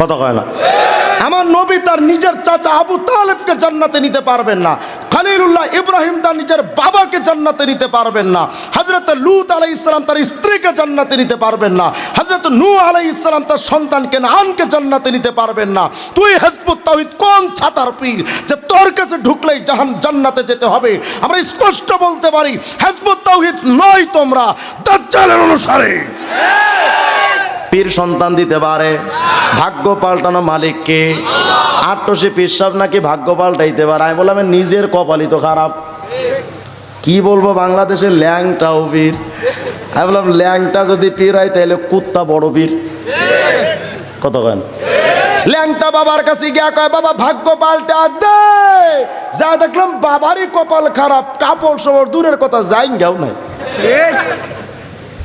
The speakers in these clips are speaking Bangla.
কথা কয় না। আমার নবী তার নিজের চাচা আবু তালেবকে জান্নাতে নিতে পারবেন না। খালিলুল্লাহ ইব্রাহিম তার নিজের বাবাকে জান্নাতে নিতে পারবেন না। হজরত লুত আলাই ইসলাম তার স্ত্রীকে জান্নাতে নিতে পারবেন না। হজরত নূ আলাই ইসলাম তার সন্তানকে নানকে জান্নাতে নিতে পারবেন না। তুই হেজবুত তাহিদ কোন ছাতার পীর যে তোর কাছে ঢুকলেই জাহান জান্নাতে যেতে হবে? আমরা স্পষ্ট বলতে পারি, হেজবুত তাহিদ নয় তোমরা, দাজ্জালের অনুসারে। পীর সন্তান দিতে পারে। ভাগ্য পাল্টানো মালিককে। আটশে পিসাব নাকি ভাগ্য পাল্টাইতে পারে। আমি বললাম নিজের কপালই তো খারাপ। কি বলব, বাংলাদেশের ল্যাংটাও পীর। আমি বললাম, ল্যাংটা যদি পীর হয়, তাহলে কুত্তা বড় পীর। কত কেন? ল্যাংটা বাবার কাছে গিয়া কয়, বাবা, ভাগ্য পাল্টা দে। যা দেখলাম, বাবারই কপাল খারাপ, কাপড় সবর দূরের কথা যাই গেও নাই।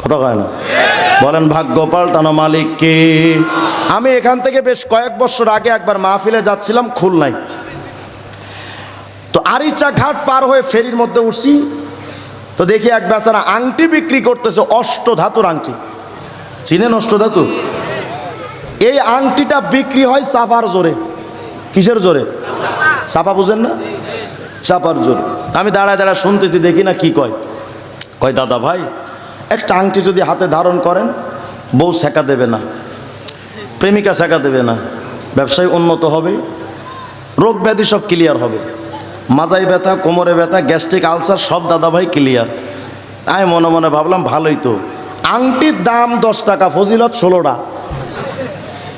কথা কয় না? বলেন, ভাগ্য পাল্টানো মালিককে আমি এখান থেকে বেশ কয়েক বছর আগে একবার মাহফিলে যাচ্ছিলাম, খুলনায়। তো আরিচা ঘাট পার হয়ে ফেরির মধ্যে উঠছি, তো দেখি এক বেচারা আংটি বিক্রি করতেছে, অষ্ট ধাতুর আংটি। চিনেন অষ্ট ধাতু? এই আংটিটা বিক্রি হয় চাপার জোরে। কিসের জোরে? চাপা বুঝেন না? চাপার জোরে। আমি দাঁড়ায় দাঁড়ায় শুনতেছি, দেখি না কি কয়। কয়, দাদা ভাই একটা আংটি যদি হাতে ধারণ করেন, বউ শেখা দেবে না, প্রেমিকা শেখা দেবে না, ব্যবসায় উন্নত হবে, রোগ ব্যাধি সব ক্লিয়ার হবে। মাজাই ব্যথা, কোমরে ব্যথা গ্যাস্ট্রিক আলসার সব দাদাভাই ক্লিয়ার আমি মনে মনে ভাবলাম, ভালোই তো। আংটির দাম দশ টাকা, ফজিলত ষোলোটা।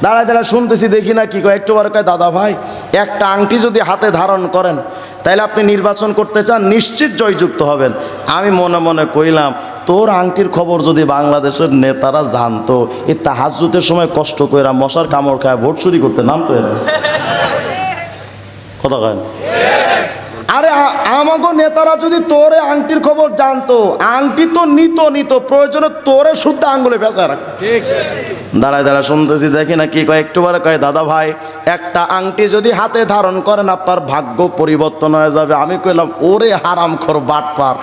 দাঁড়ায় দাঁড়ায় শুনতেছি, দেখি না কি কয়। একটু বার কয় দাদা ভাই একটা আংটি যদি হাতে ধারণ করেন তাহলে আপনি নির্বাচন করতে চান, নিশ্চিত জয়যুক্ত হবেন। আমি মনে মনে কইলাম, তোর আংটির খবর যদি বাংলাদেশের নেতারা জানতো, এই তাহাজুতের সময় কষ্ট কইরা মশার কামড় খায়, ভোট চুরি করতে নামতো এরা। কথা কয় না? আরে আমাগো নেতারা যদি তোরে আংটির খবর জানতো, আংটি তো নিত নিত, প্রয়োজনে তোরে শুদ্ধ আঙ্গুলে বেচা রাখ দাঁড়ায় দাঁড়ায় শুনতেছি, দেখি না কি কয়, একটু বারে কয়, দাদা ভাই, একটা আংটি যদি হাতে ধারণ করেন, আপনার ভাগ্য পরিবর্তন হয়ে যাবে। আমি কইলাম, ওরে হারাম খর বাটপার,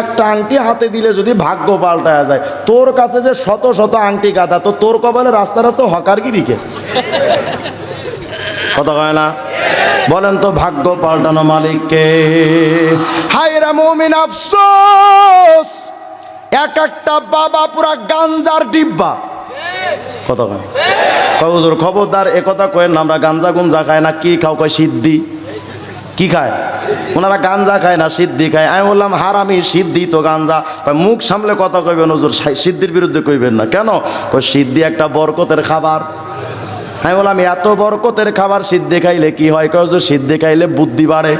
একটা আংটি হাতে দিলে যদি ভাগ্য পাল্টায় যায়, তোর কাছে যে শত শত আংটি গাদা তো তোর কপালে রাস্তা রাস্তা হকারগিরিকে কথা কয় না? বলেন তো, ভাগ্য পাল্টানো মালিককে হায়রা মুমিন আফসোস, এক একটা বাবা পুরা গাঞ্জার ডিব্বা। কথা কয়? হুজুর, খবরদার এ কথা কয়েন আমরা গাঞ্জা গুঞ্জা খাই না, কি খাও? কয়, সিদ্ধি। কি খায়? ওনারা গাঞ্জা খায় না, সিদ্ধি খায়। আমি বললাম, হারামি, সিদ্ধি তো গাঞ্জা। মুখ সামলে কথা কইবেন, হুজুর সিদ্ধির বিরুদ্ধে কইবেন না। কেন? কয়, সিদ্ধি একটা বরকতের খাবার। আমি বললাম, এত বরকতের খাবার সিদ্ধি খাইলে কি হয়? কয়, হুজুর, সিদ্ধি খাইলে বুদ্ধি বাড়ে।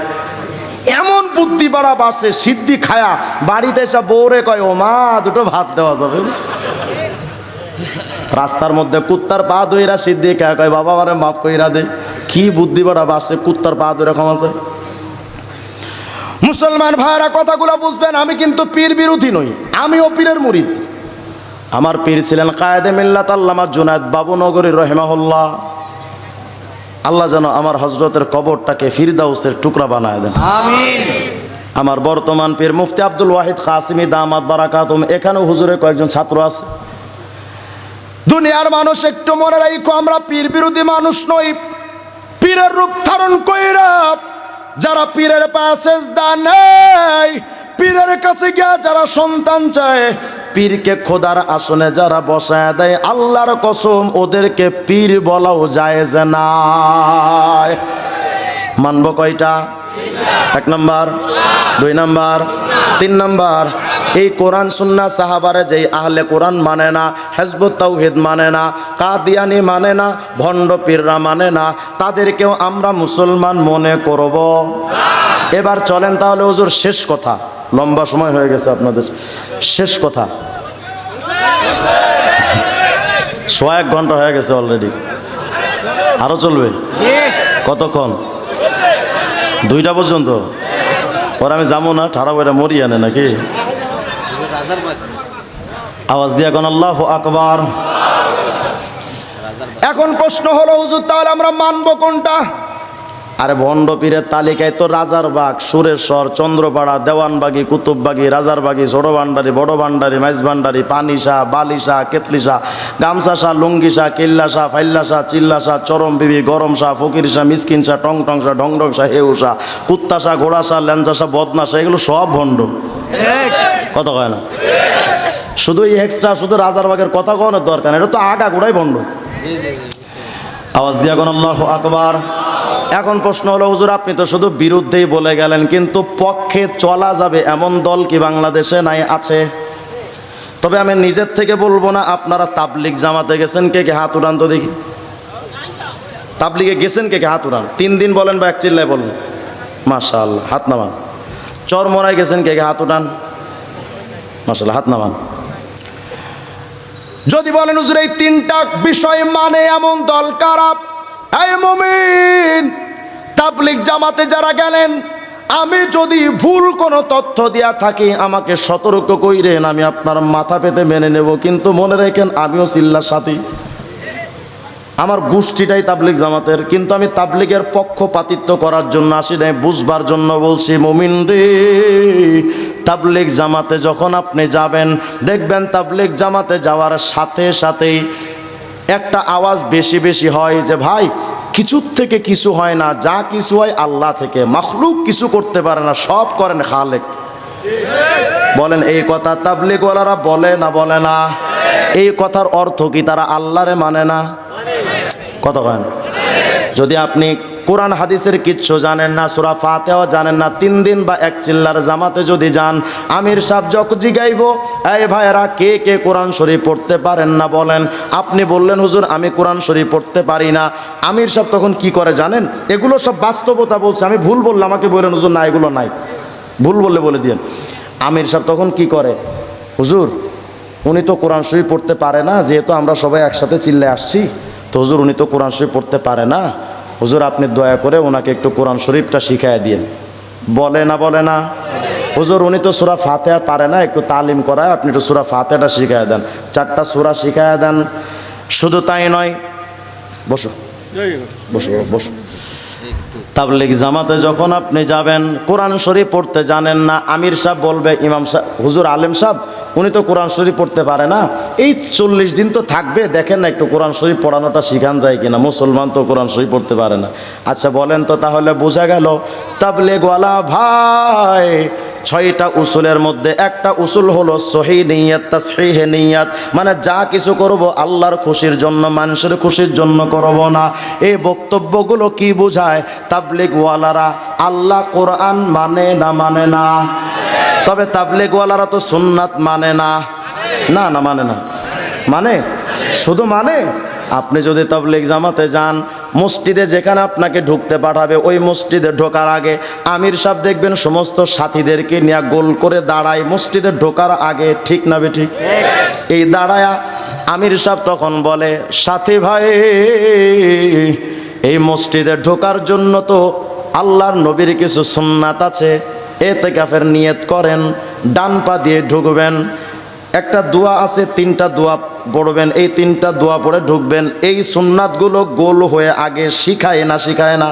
এমন বুদ্ধি বাড়া বাড়ছে, সিদ্ধি খায়া বাড়িতে এসে বউরে কয় ও মা দুটো ভাত দেওয়া যাবে না?" রাস্তার মধ্যে কুত্তার পা ধইরা সিদ্ধি খায় কয় বাবা আমারে মাফ কইরা দে। কি বুদ্ধি বাড়া বাড়ছে কুত্তার পা ধরে ক্ষমাছে মুসলমান ভাইরা কথাগুলো বুঝবেন আমি কিন্তু পীর বিরোধী নই আমিও পীরের মুরিদ। আমার পীর ছিলেন কায়েদে মিল্লাত আল্লামা জুনায়দ বাবু নগরী রহেমাহুল্লাহ। আল্লাহ যেন আমার হজরতের কবরটাকে ফিরদাউসের টুকরা বানায় দেন। আমিন। আমার বর্তমান পীর মুফতি আব্দুল ওয়াহিদ কাসিমি দামাত বারাকাতুম এখানেও হুজুরে কয়েকজন ছাত্র আছে। দুনিয়ার মানুষ একটু মনে রাখো আমরা পীর বিরোধী মানুষ নই। পীরের রূপ ধারণ কইরা যারা পীরের পাশে নেই পীরের কাছে গিয়া যারা সন্তান চায়, পীরকে খোদার আসনে যারা বসায় দেয়, আল্লাহর কসম ওদেরকে পীর বলাও যায় যে নাই মানব কয়টা? এক নাম্বার, দুই নাম্বার, তিন নাম্বার এই কোরআন সুন্না সাহাবারে যেই আহলে কোরআন মানে না হেজবুত তাওহিদ মানে না, কাদিয়ানি মানে না, ভণ্ড পীররা মানে না, তাদেরকেও আমরা মুসলমান মনে করব। এবার চলেন তাহলে হুজুর, শেষ কথা। লম্বা সময় হয়ে গেছে আপনাদের। শেষ কথা। সোয়া এক ঘণ্টা হয়ে গেছে অলরেডি। আরও চলবে? কতক্ষণ? দুইটা পর্যন্ত? পরে আমি যাব না, ঠাড়া করে মরি আনে নাকি? আওয়াজ দিয়ে এখন আল্লাহ আকবর। এখন প্রশ্ন হলো হুজুর তাহলে আমরা মানবো কোনটা? আরে ভণ্ড পীরের তালিকায় তো রাজার রাজারবাগ সুরেশ্বর, চন্দ্রপাড়া, দেওয়ানবাগি, কুতুববাগি রাজারবাগি ছোট ভান্ডারি, বড় ভান্ডারি, মাইজ ভান্ডারি পানিশা বালিশা কেতলিশা গামছা শাহ, লুঙ্গি শাহ, কিল্লা শাহ, ফাইল্লা শাহ, চিল্লা শাহ, চরম বিবি, গরম শাহ, ফকির শাহ, মিসকিন শাহ, টং টং শাহ, ঢং ঢং শাহ, হেউ শাহ, কুত্তা শাহ, ঘোড়া শাহ ল্যাঞ্জা শাহ, বদনা শাহ, এগুলো সব ভণ্ড। কথা কয় না? শুধু এই এক্সট্রা শুধু রাজারবাগের কথা কনের দরকার এটা তো আগা গোড়াই ভণ্ড। আওয়াজ দিয়া কোন আকবার। এখন প্রশ্ন হলো, হুজুর, আপনি তো শুধু বিরুদ্ধেই বলে গেলেন, কিন্তু পক্ষে চলা যাবে এমন দল কি বাংলাদেশে নাই, আছে? তবে আমি নিজের থেকে বলব না, আপনারা তাবলিক জামাতে গেছেন, কে কে হাত উড়ান তো দেখি। তাবলিগে গেছেন, কে কে হাত উড়ান? তিন দিন বলেন বা এক চিল্লায় বলেন। মাশা আল্লাহ হাত নামান। চরমরায় গেছেন, কে কে হাত উঠান মাশাল্লাহ হাত নামান। যদি বলেন, হুজুর, এই তিনটা বিষয় মানে এমন দল কারাপ এই মুমিন! তাবলিক জামাতে যারা গেলেন, আমি যদি ভুল কোনো তথ্য দিয়া থাকি, আমাকে সতর্ক কইরেন, আমি আপনার মাথা পেতে মেনে নেব। কিন্তু মনে রেখেন, আমিও চিল্লার সাথী। আমার গোষ্ঠীটাই তাবলিক জামাতের, কিন্তু আমি তাবলিগের পক্ষপাতিত্ব করার জন্য আসি নাই, বুঝবার জন্য বলছি, মমিন রে, তাবলিগ জামাতে যখন আপনি যাবেন, দেখবেন তাবলিগ জামাতে যাওয়ার সাথে সাথেই একটা আওয়াজ বেশি বেশি হয় যে, ভাই কিছুর থেকে কিছু হয় না, যা কিছু হয় আল্লাহ থেকে। মখলুক কিছু করতে পারে না, সব করেন খালেক। বলেন, এই কথা তাবলিগওয়ালারা বলে না বলে না। এই কথার অর্থ কি, তারা আল্লাহরে মানে না? কত কন যদি আপনি কোরআন হাদিসের কিচ্ছু জানেন না, সুরা ফাতেও জানেন না, তিন দিন বা এক চিল্লার জামাতে যদি যান, আমির সাহেব যখন জিগাইব, এই ভাইয়েরা, কে কে কোরআন শরীফ পড়তে পারেন না? বলেন। আপনি বললেন, হুজুর, আমি কোরআন শরীফ পড়তে পারি না। আমির সাহেব তখন কি করে জানেন? এগুলো সব বাস্তবতা বলছে। আমি ভুল বললাম আমাকে বললেন হুজুর, না, এগুলো নাই। ভুল বললে বলে দিয়েন। আমির সাহেব তখন কি করে? হুজুর, উনি তো কোরআন শরীফ পড়তে পারে না, যেহেতু আমরা সবাই একসাথে চিল্লে আসছি, তো হুজুর, উনি তো কোরআন শরীফ পড়তে পারে না। হুজুর, আপনি দয়া করে ওনাকে একটু কোরআন শরীফটা শিখাই দিন বলে না বলে না। হুজুর, উনি তো সুরা ফাতেহা পারে না, একটু তালিম করায় আপনি একটু সুরা ফাতেহাটা শিখাই দেন। চারটা সুরা শিখাই দেন। শুধু তাই নয়, বসো। বসো বসো। তাবলিগ জামাতে যখন আপনি যাবেন, কোরআন শরীফ পড়তে জানেন না, আমির সাহেব বলবে, ইমাম সাহেব, হুজুর, আলেম সাহেব উনি তো কোরআন শরীফ পড়তে পারে না। এই চল্লিশ দিন তো থাকবে, দেখেন না একটু কোরআন শরীফ পড়ানোটা শিখান যায় কিনা। মুসলমান তো কোরআন শরীফ পড়তে পারে না। আচ্ছা বলেন তো তাহলে বোঝা গেল, তাবলিগওয়ালা ভাই, ছয়টা উসুলের মধ্যে একটা উসুল হলো সহি নিয়াত, তাসহিহে নিয়াত। মানে যা কিছু করব আল্লাহর খুশির জন্য, মানুষের খুশির জন্য করব না। এই বক্তব্যগুলো কি বোঝায়? তাবলিগ ওয়ালারা আল্লাহ কোরআন মানে না মানে না? তবে তাবলেগওয়ালারা তো সুন্নাত মানে না। না না মানে না। মানে? শুধু মানে? আপনি যদি তাবলিগ জামাতে যান, মসজিদে যেখানে আপনাকে ঢুকতে পাঠাবে, ওই মসজিদে ঢোকার আগে আমির সাহেব দেখবেন সমস্ত সাথীদেরকে নিয়ে গোল করে দাঁড়ায়। মসজিদে ঢোকার আগে ঠিক না বে ঠিক এই দাঁড়ায়া আমির সাহেব তখন বলে, সাথী ভাই, এই মসজিদে ঢোকার জন্য তো আল্লাহর নবীর কিছু সুন্নাত আছে। এতে কাফের নিয়ত করেন, ডান পা দিয়ে ঢুকবেন, একটা দোয়া আছে, তিনটা দোয়া পড়বেন, এই তিনটা দোয়া পড়ে ঢুকবেন, এই সুন্নাতগুলো গোল হয়ে আগে শিখায় না শিখায় না?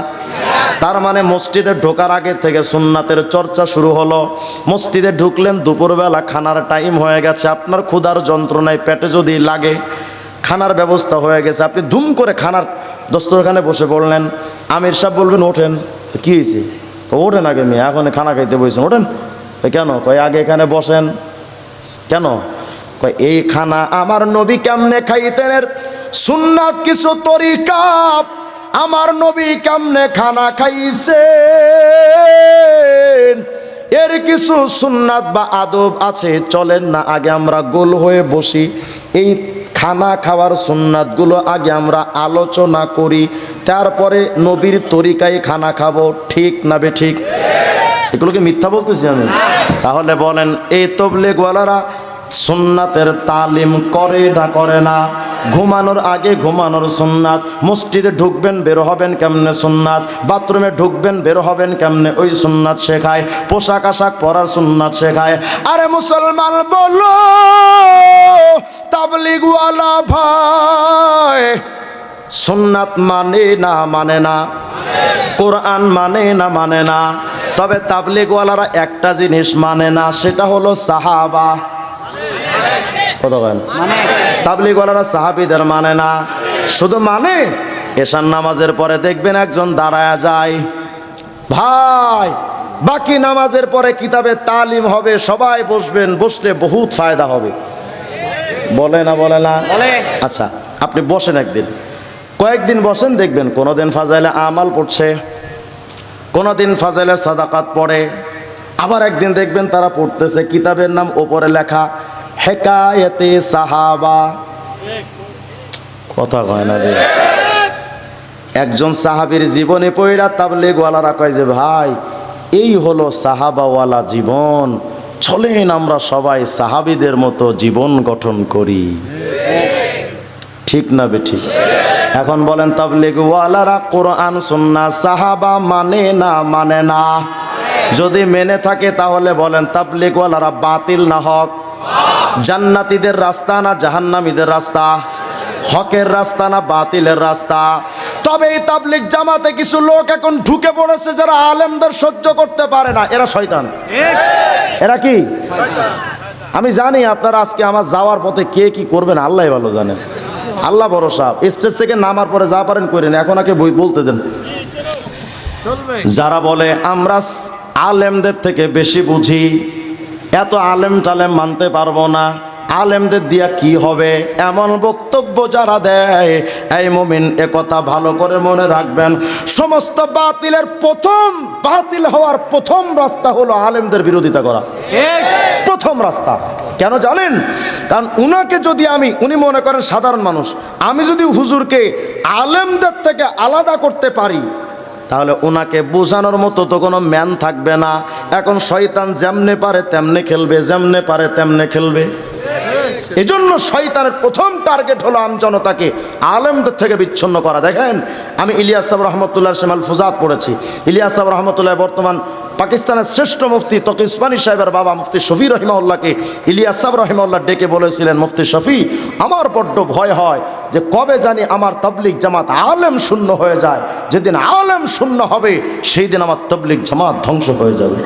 তার মানে মসজিদে ঢোকার আগে থেকে সুন্নাতের চর্চা শুরু হলো, মসজিদে ঢুকলেন, দুপুরবেলা খানার টাইম হয়ে গেছে, আপনার ক্ষুধার যন্ত্রণায় পেটে যদি লাগে, খানার ব্যবস্থা হয়ে গেছে, আপনি ধুম করে খানার দস্তরখানে বসে পড়লেন আমির সাহেব বলবেন, ওঠেন, কী হয়েছে? ওঠেন আগে মেয়ে, এখন খানা খাইতে বসেছেন ওঠেন। কেন? কয় আগে এখানে বসেন। কেন? কয় এই খানা আমার নবী কেমনে খাইতেন সুন্নাত কিছু তরিকা, আমার নবী কেমনে খানা খাইছে এর কিছু সুন্নাত বা আদব আছে, চলেন না, আগে আমরা গোল হয়ে বসি। এই খানা খাওয়ার সুন্নাতগুলো আগে আমরা আলোচনা করি, তারপরে নবীর তরিকায় খানা খাব। ঠিক না বে ঠিক? এগুলোকে মিথ্যা বলতেছি আমি? তাহলে বলেন, এই তবলে গোয়ালারা সুন্নাতের তালিম করে না করে না? ঘুমানোর আগে ঘুমানোর সুন্নাত, মসজিদে ঢুকবেন, বের হবেন কেমনে সুন্নাত? বাথরুমে ঢুকবেন, বের হবেন কেমনে ওই সুন্নাত শেখায়? পোশাক আশাক পরার সুন্নাত শেখায়? আরে মুসলমান বলো! তাবলিগওয়ালা ভাই। সুন্নাত মানে না মানে না। কোরআন মানে না মানে না। তবে তাবলিগওয়ালারা একটা জিনিস মানে না, সেটা হলো সাহাবা। কত করেন তাবলিগওয়ালারা সাহাবিদের মানে না। শুধু মানে এশান নামাজের পরে দেখবেন একজন দাঁড়ায়া যায়। ভাই, বাকি নামাজের পরে কিতাবে তালিম হবে, সবাই বসবেন, বসলে বহুত ফায়দা হবে। বলে না বলে না? আচ্ছা আপনি বসেন একদিন। কয়েকদিন বসেন দেখবেন কোনোদিন ফাজাইলে আমাল পড়ছে কোনোদিন ফাজাইলে সাদাকাত পড়ে। আবার একদিন দেখবেন তারা পড়তেছে কিতাবের নাম ওপরে লেখা হেকায়েতে সাহাবা। কথা কয় না রে। একজন সাহাবীর জীবনে পইরা তাবলিগওয়ালারা কয় যে ভাই এই হলো সাহাবাওয়ালা জীবন। চলেন আমরা সবাই সাহাবিদের মতো জীবন গঠন করি। ঠিক না বে ঠিক? এখন বলেন তাবলিগওয়ালারা কোরআন, সুন্না, সাহাবা মানে না মানে না? যদি মেনে থাকে তাহলে বলেন তাবলিগওয়ালারা বাতিল না, হক? জান্নাতীদের রাস্তা না জাহান্নামীদের রাস্তা? হকের রাস্তা না বাতিলের রাস্তা? তবে এই তাবলিগ জামাতে কিছু লোক এখন ঢুকে পড়েছে যারা আলেমদের সহ্য করতে পারে না। এরা শয়তান। এরা কি? আমি জানি আপনারা আজকে আমার যাওয়ার পথে কে কি করবেন, আল্লাহ ভালো জানেন আল্লাহ ভরসা। স্টেজ থেকে নামার পরে যা পারেন করেন, এখন আগে বই বলতে দেন। যারা বলে, আমরা আলেমদের থেকে বেশি বুঝি, এত আলেম টালেম মানতে পারব না। আলেমদের দিয়া কি হবে? এমন বক্তব্য যারা দেয়, এই মুমিন কথা ভালো করে মনে রাখবেন। সমস্ত বাতিলের প্রথম, বাতিল হওয়ার প্রথম রাস্তা হলো আলেমদের বিরোধিতা করা। প্রথম রাস্তা। কেন জানেন? কারণ উনাকে যদি আমি, উনি মনে করেন সাধারণ মানুষ, আমি যদি হুজুরকে আলেমদের থেকে আলাদা করতে পারি, তাহলে ওনাকে বোঝানোর মতো তো কোনো ম্যান থাকবে না। এখন শয়তান যেমনে পারে তেমনে খেলবে, যেমনে পারে তেমনে খেলবে। এজন্য শয়তানের প্রথম টার্গেট হলো আম জনতাকে আলেমদের থেকে বিচ্ছিন্ন করা। দেখেন, আমি ইলিয়াস সাহেব রহমতুল্লাহ সেমাল ফুজাত পড়েছি। ইলিয়াস সাহেব রহমতুল্লাহ বর্তমান পাকিস্তানের শ্রেষ্ঠ মুফতি তকি উসমানী সাহেবের বাবা মুফতি শফি রহিমাউল্লাহকে ইলিয়াস সাহেব রহিমাউল্লাহ ডেকে বলেছিলেন, মুফতি শফি, আমার বড্ড ভয় হয় যে কবে জানি আমার তবলিক জামাত আলেম শূন্য হয়ে যায়। যেদিন আলেম শূন্য হবে সেই দিন আমার তবলিক জামাত ধ্বংস হয়ে যাবে।